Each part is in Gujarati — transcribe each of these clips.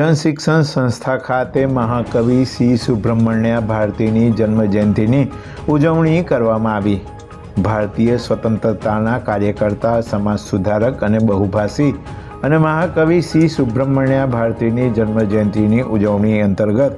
જનશિક્ષણ સંસ્થા ખાતે મહાકવિ સી. સુબ્રમણ્ય ભારતીની જન્મજયંતિની ઉજવણી કરવામાં આવી. ભારતીય સ્વતંત્રતાના કાર્યકર્તા, સમાજ સુધારક અને બહુભાષી અને મહાકવિ સી. સુબ્રમણ્ય ભારતીની જન્મજયંતિની ઉજવણી અંતર્ગત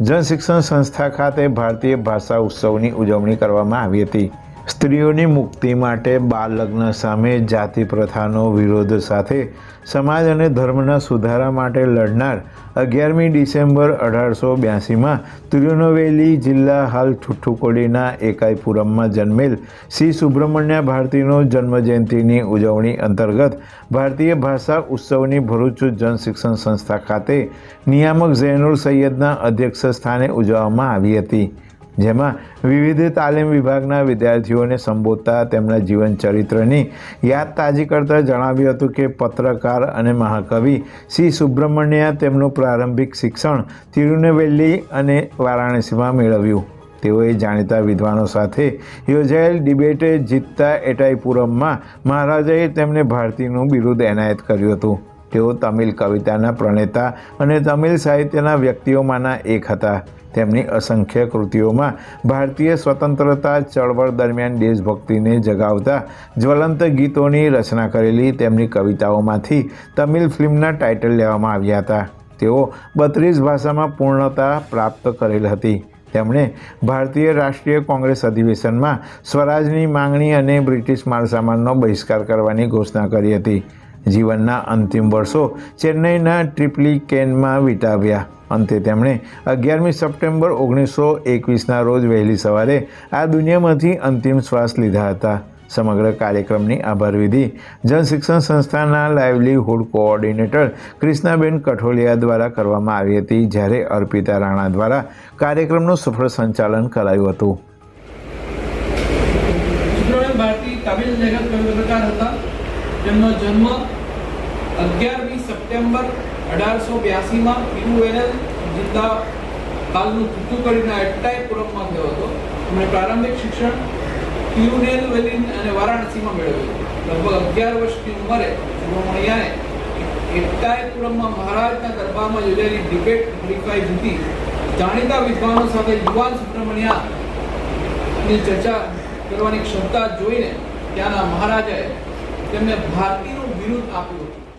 જનશિક્ષણ સંસ્થા ખાતે ભારતીય ભાષા ઉત્સવની ઉજવણી કરવામાં આવી હતી. સ્ત્રીઓની મુક્તિ માટે બાળ લગ્ન સામે જાતિ પ્રથાનો વિરોધ સાથે સમાજ અને ધર્મના સુધારા માટે લડનાર અગિયારમી ડિસેમ્બર અઢારસો બ્યાસીમાં તિરુનવેલી જિલ્લા હાલ ઠુઠ્ઠુકોડીના એકાઈપુરમમાં જન્મેલ શ્રી સુબ્રમણ્ય ભારતીનો જન્મજયંતિની ઉજવણી અંતર્ગત ભારતીય ભાષા ઉત્સવની ભરૂચ જનશિક્ષણ સંસ્થા ખાતે નિયામક ઝૈનુલ સૈયદના અધ્યક્ષ સ્થાને ઉજવવામાં આવી હતી. જેમાં વિવિધ તાલીમ વિભાગના વિદ્યાર્થીઓને સંબોધતા તેમના જીવન ચરિત્રની યાદ તાજી કરતાં જણાવ્યું હતું કે પત્રકાર અને મહાકવિ શ્રી સુબ્રમણ્ય તેમનું પ્રારંભિક શિક્ષણ તિરુનેવેલી અને વારાણસીમાં મેળવ્યું. તેઓએ જાણીતા વિદ્વાનો સાથે યોજાયેલ ડિબેટે જીતતા એટાઈપુરમમાં મહારાજાએ તેમને ભારતીનું બિરુદ એનાયત કર્યું હતું. તેઓ તમિલ કવિતાના પ્રણેતા અને તમિલ સાહિત્યના વ્યક્તિઓમાંના એક હતા. તેમની અસંખ્ય કૃતિઓમાં ભારતીય સ્વતંત્રતા ચળવળ દરમિયાન દેશભક્તિને જગાવતા જ્વલંત ગીતોની રચના કરેલી તેમની કવિતાઓમાંથી તમિલ ફિલ્મના ટાઇટલ લેવામાં આવ્યા હતા. તેઓ બત્રીસ ભાષામાં પૂર્ણતા પ્રાપ્ત કરેલ હતી. તેમણે ભારતીય રાષ્ટ્રીય કોંગ્રેસ અધિવેશનમાં સ્વરાજની માંગણી અને બ્રિટિશ માલસામાનનો બહિષ્કાર કરવાની ઘોષણા કરી હતી. જીવનના અંતિમ વર્ષો ચેન્નઈના ટ્રિપ્લિકેનમાં વિતાવ્યા. અંતે તેમણે અગિયારમી સપ્ટેમ્બર ઓગણીસો એકવીસના રોજ વહેલી સવારે આ દુનિયામાંથી અંતિમ શ્વાસ લીધા હતા. સમગ્ર કાર્યક્રમની આભાર વિધિ જનશિક્ષણ સંસ્થાના લાઇવલીહુડ કોઓર્ડિનેટર ક્રિષ્નાબેન કઠોલિયા દ્વારા કરવામાં આવી હતી, જ્યારે અર્પિતા રાણા દ્વારા કાર્યક્રમનું સફળ સંચાલન કરાયું હતું. ભારતી તમિલ લેખક હતા. તેમનો જન્મ અગિયારમી સપ્ટેમ્બર અઢારસો બ્યાસીમાં તિરુવેનલ જિલ્લા કાલનું થુથુકડીના એટ્ટાયપુરમમાં થયો હતો. અને પ્રારંભિક શિક્ષણ તિરુનેલવેલી અને વારાણસીમાં મેળવ્યું લગભગ અગિયાર વર્ષની ઉંમરે સુબ્રમણ્યાએ એટ્ટાયપુરમમાં મહારાજના દરબારમાં યોજાયેલી ડિબેટ હરીફાઈ જીતી. જાણીતા વિદ્વાનો સાથે યુવાન સુબ્રમણ્યા ચર્ચા કરવાની ક્ષમતા જોઈને ત્યાંના મહારાજાએ તેમને ભારતીયનું વિરુદ્ધ આપ્યું હતું.